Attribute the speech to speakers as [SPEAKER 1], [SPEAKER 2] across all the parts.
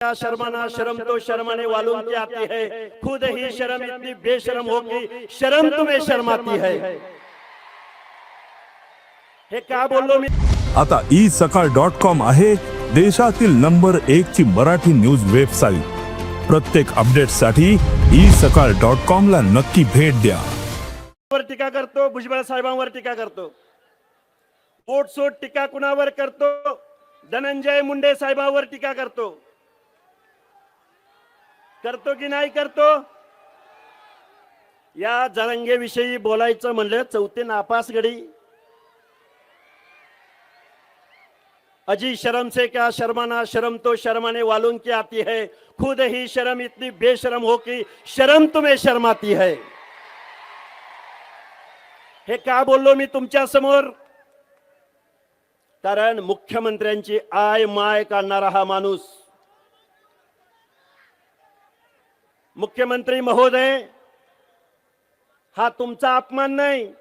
[SPEAKER 1] क्या शर्माना शर्म तो शर्माने वालों की आती है। खुद ही शर्म इतनी बेशरम हो कि शर्म तुम्हें शर्माती है। हे का बोललो मी?
[SPEAKER 2] आता ई सकाळ डॉट कॉम आहे देशातील नंबर एक ची मराठी न्यूज वेबसाईट। प्रत्येक अपडेटसाठी ई सकाळ डॉट कॉम ला नक्की भेट द्या।
[SPEAKER 1] वर टीका करतो भुजबळ साहेबांवर टीका करतो। पोटसोट टीका कुणावर करतो? धनंजय मुंडे साहेबांवर टीका करतो। करतो की नाही करतो? या जरंगेविषयी बोलायचं म्हणलं चौथे नापास गडी अजी शर्म से क्या शर्माना शर्म तो शर्माने वालों की आती है। खुद ही शर्म इतनी बेशरम हो की शर्म तुम्हें शर्माती है। हे का बोललो मी तुमच्यासमोर? कारण मुख्यमंत्र्यांची आय माय काढणारा हा माणूस मुख्यमंत्री महोदय हा तुमचा अपमान नाही.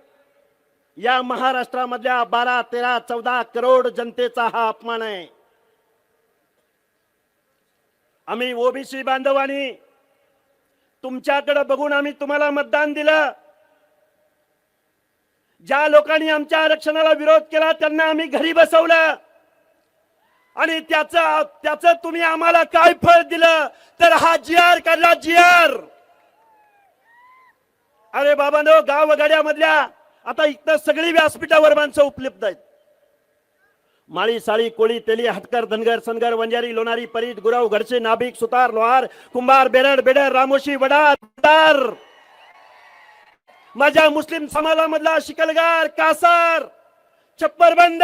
[SPEAKER 1] या महाराष्ट्रामधल्या बारा तेरा चौदा करोड जनतेचा हा अपमान आहे. आम्ही ओबीसी बांधवांनी तुमच्याकडे बघून आम्ही तुम्हाला मतदान दिलं. ज्या लोकांनी आमच्या आरक्षणाला विरोध केला त्यांना आम्ही घरी बसवलं. आणि त्याचा त्याच तुम्ही आम्हाला काय फळ दिलं तर हा जी आर काढला जी आर अरे बाबांनो गाव वगाड्यामधल्या आता इथं सगळी व्यासपीठावर माणसं उपलब्ध आहेत. माळी साळी कोळी तेली हटकर धनगर सनगर वंजारी लोणारी परीट गुरव घडसे नाभिक सुतार लोहार कुंभार बेरड बेडर रामोशी वडार माझ्या मुस्लिम समाजामधला शिकलगार कासार छप्परबंद